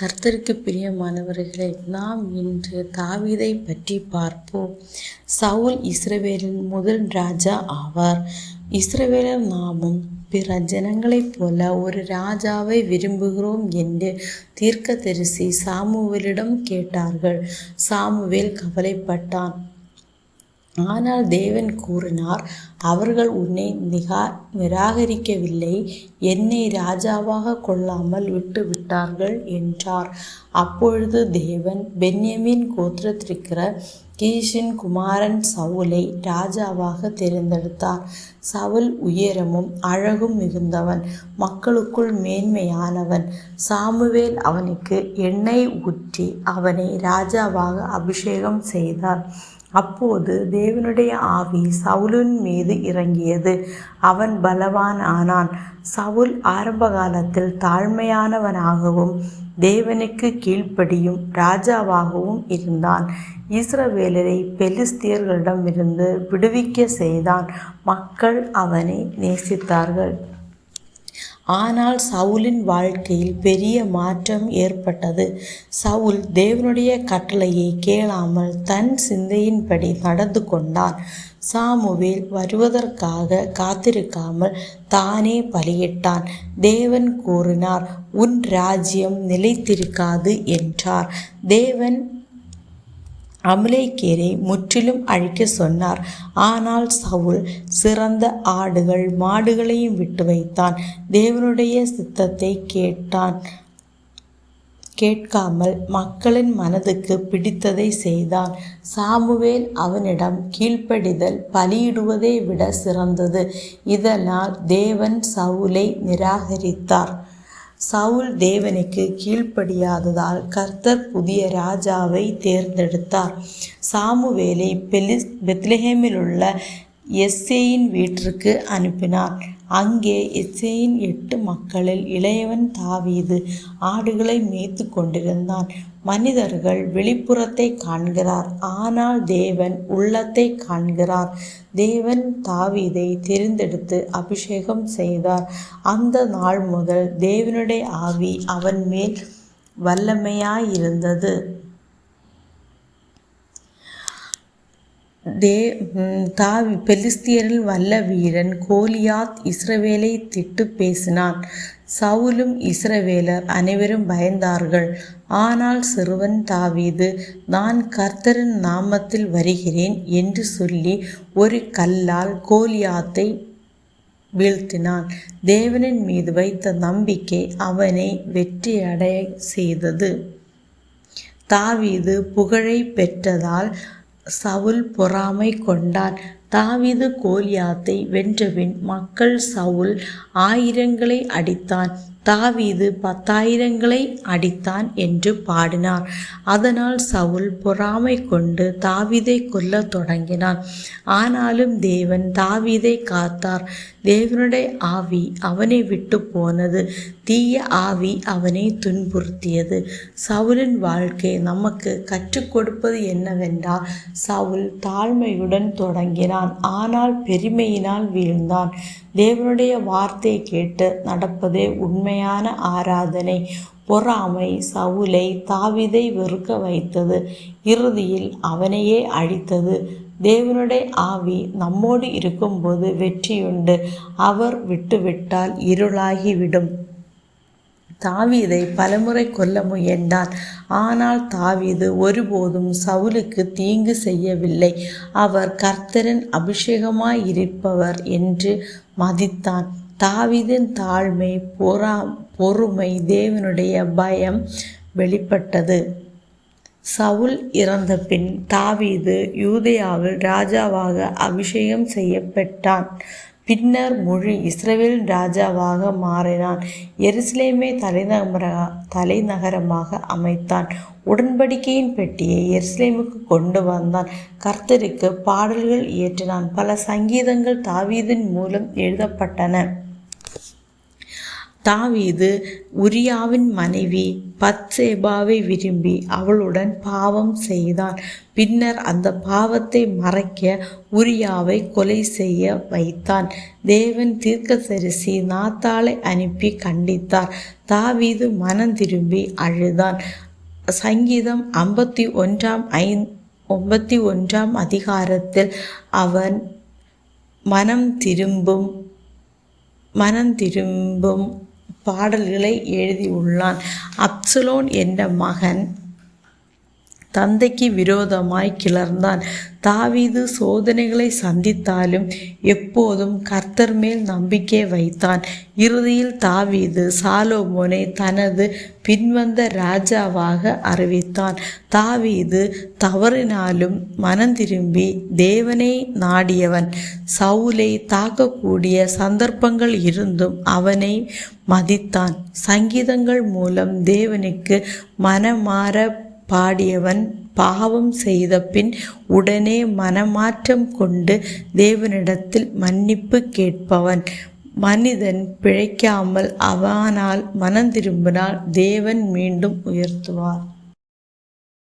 கர்த்தருக்கு பிரியமானவர்களே நாம் இன்று தாவீதை பற்றி பார்ப்போம். சவுல் இஸ்ரவேலின் முதல் ராஜா ஆவார். இஸ்ரவேலர் நாமும் பிற ஜனங்களைப் போல ஒரு ராஜாவை விரும்புகிறோம் என்று தீர்க்கதரிசி சாமுவேலிடம் கேட்டார்கள். சாமுவேல் கவலைப்பட்டான். ஆனால் தேவன் கூறினார் அவர்கள் உன்னை நிகா நிராகரிக்கவில்லை. என்னை ராஜாவாக கொள்ளாமல் விட்டு விட்டார்கள் என்றார். அப்பொழுது தேவன் பென்யமின் கோத்திரத்திருக்கிற கீஷின் குமாரன் சவுலை ராஜாவாக தேர்ந்தெடுத்தார். சவுல் உயரமும் அழகும் மிகுந்தவன் மக்களுக்குள் மேன்மையானவன். சாமுவேல் அவனுக்கு எண்ணெய் ஊற்றி அவனை ராஜாவாக அபிஷேகம் செய்தார். அப்போது தேவனுடைய ஆவி சவுலின் மீது இறங்கியது. அவன் பலவான் ஆனான் சவுல் ஆரம்ப காலத்தில் தாழ்மையானவனாகவும் தேவனுக்கு கீழ்ப்படியும் ராஜாவாகவும் இருந்தான். இஸ்ரவேலரை பெலிஸ்தியர்களிடமிருந்து விடுவிக்க செய்தான். மக்கள் அவனை நேசித்தார்கள். ஆனால் சவுலின் வாழ்க்கையில் பெரிய மாற்றம் ஏற்பட்டது. சவுல் தேவனுடைய கட்டளையை கேளாமல் தன் சிந்தையின்படி நடந்து கொண்டான். சாமுவேல் வருவதற்காக காத்திருக்காமல் தானே பலியிட்டான். தேவன் கூறினார் உன் ராஜ்யம் நிலைத்திருக்காது என்றார். தேவன் அமலேக்கேரை முற்றிலும் அழிக்க சொன்னார். ஆனால் சவுல் சிறந்த ஆடுகள் மாடுகளையும் விட்டு வைத்தான். தேவனுடைய சித்தத்தை கேட்டான். கேட்காமல் மக்களின் மனதுக்கு பிடித்ததை செய்தான். சாமுவேல் அவனிடம் கீழ்ப்படிதல் பலியிடுவதை விட சிறந்தது. இதனால் தேவன் சவுலை நிராகரித்தார். சவுல் தேவனுக்கு கீழ்ப்படியாததால் கர்த்தர் புதிய ராஜாவை தேர்ந்தெடுத்தார். சாமுவேலை பெலிஸ் பெத்லஹேமில் உள்ள எஸ்ஸேயின் வீட்டிற்கு அனுப்பினார். அங்கே இசையின் எட்டு மக்களில் இளையவன் தாவீது ஆடுகளை மேய்த்து கொண்டிருந்தான். மனிதர்கள் வெளிப்புறத்தை காண்கிறார். ஆனால் தேவன் உள்ளத்தை காண்கிறார். தேவன் தாவீதை தெரிந்தெடுத்து அபிஷேகம் செய்தார். அந்த நாள் முதல் தேவனுடைய ஆவி அவன் மேல் வல்லமையாயிருந்தது. தே தாவி பெலிஸ்தியரில் வல்ல வீரன் கோலியாத் இஸ்ரவேலை திட்டு பேசினான். சவுலும் இஸ்ரவேலர் அனைவரும் பயந்தார்கள். ஆனால் சிறுவன் தாவீது நான் கர்த்தரின் நாமத்தில் வருகிறேன் என்று சொல்லி ஒரு கல்லால் கோலியாத்தை வீழ்த்தினான். தேவனின் மீது வைத்த நம்பிக்கை அவனை வெற்றியடைய செய்தது. தாவீது புகழை பெற்றதால் சவுல் பொறாமை கொண்டான். தாவிது கோலியாத்தை வென்றபின் மக்கள் சவுல் ஆயிரங்களை அடித்தான். தாவீது பத்தாயிரங்களை அடித்தான் என்று பாடினார். அதனால் சவுல் பொறாமை கொண்டு தாவீதை கொல்லத் தொடங்கினான். ஆனாலும் தேவன் தாவீதை காத்தார். தேவனுடைய ஆவி அவனை விட்டு போனது. தீய ஆவி அவனை துன்புறுத்தியது. சவுலின் வாழ்க்கை நமக்கு கற்றுக் கொடுப்பது என்னவென்றால் சவுல் தாழ்மையுடன் தொடங்கினான். ஆனால் பெருமையினால் வீழ்ந்தான். தேவனுடைய வார்த்தையை கேட்டு நடப்பதே உண்மையான ஆராதனை. பொறாமை சவுலை தாவிதை வெறுக்க வைத்தது. இறுதியில் அவனையே அழித்தது. தேவனுடைய ஆவி நம்மோடு இருக்கும்போது வெற்றியுண்டு. அவர் விட்டுவிட்டால் இருளாகிவிடும். தாவீதை பலமுறை கொல்ல முயன்றான். ஆனால் தாவீது ஒருபோதும் சவுலுக்கு தீங்கு செய்யவில்லை. அவர் கர்த்தரின் அபிஷேகமாயிருப்பவர் என்று மதித்தான். தாவீதின் தாழ்மை பொறா பொறுமை தேவனுடைய பயம் வெளிப்பட்டது. சவுல் இறந்த பின் தாவீது யூதயாவில் ராஜாவாக அபிஷேகம் செய்யப்பட்டான். பின்னர் முழு இஸ்ரேல் ராஜாவாக மாறினான். எருசலேமை தலைநகர தலைநகரமாக அமைத்தான். உடன்படிக்கையின் பெட்டியை எருசலேமுக்கு கொண்டு வந்தான். கர்த்தருக்கு பாடல்கள் இயற்றினான். பல சங்கீதங்கள் தாவீதின் மூலம் எழுதப்பட்டன. தாவீது உரியாவின் மனைவி பத்சேபாவை விரும்பி அவளுடன் பாவம் செய்தான். பின்னர் அந்த பாவத்தை மறைக்க உரியாவை கொலை செய்ய வைத்தான். தேவன் தீர்க்கதரிசி நாத்தாளை அனுப்பி கண்டித்தார். தாவீது மனம் திரும்பி அழுதான். சங்கீதம் ஐம்பத்தி ஒன்றாம் ஐ ஒன்பத்தி ஒன்றாம் அதிகாரத்தில் அவன் மனம் திரும்பும் மனம் திரும்பும் பாடல்களை எழுதியுள்ளான் அப்சலோன் என்ற மகன் தந்தைக்கு விரோதமாய் கிளர்ந்தான். தாவீது சோதனைகளை சந்தித்தாலும் எப்போதும் கர்த்தர் மேல் நம்பிக்கை வைத்தான். இறுதியில் தாவீது சாலோமோனை தனது பின்வந்த ராஜாவாக அறிவித்தான். தாவீது தவறினாலும் மனம் திரும்பி தேவனை நாடியவன். சவுலை தாக்கக்கூடிய சந்தர்ப்பங்கள் இருந்தும் அவனை மதித்தான். சங்கீதங்கள் மூலம் தேவனுக்கு மனமாற பாடியவன் பாவம் செய்த பின் உடனே மனமாற்றம் கொண்டு தேவனிடத்தில் மன்னிப்பு கேட்பவன். மனிதன் பிழைக்காமல் அவனால் மனம் திரும்பினால் தேவன் மீண்டும் உயர்த்துவார்.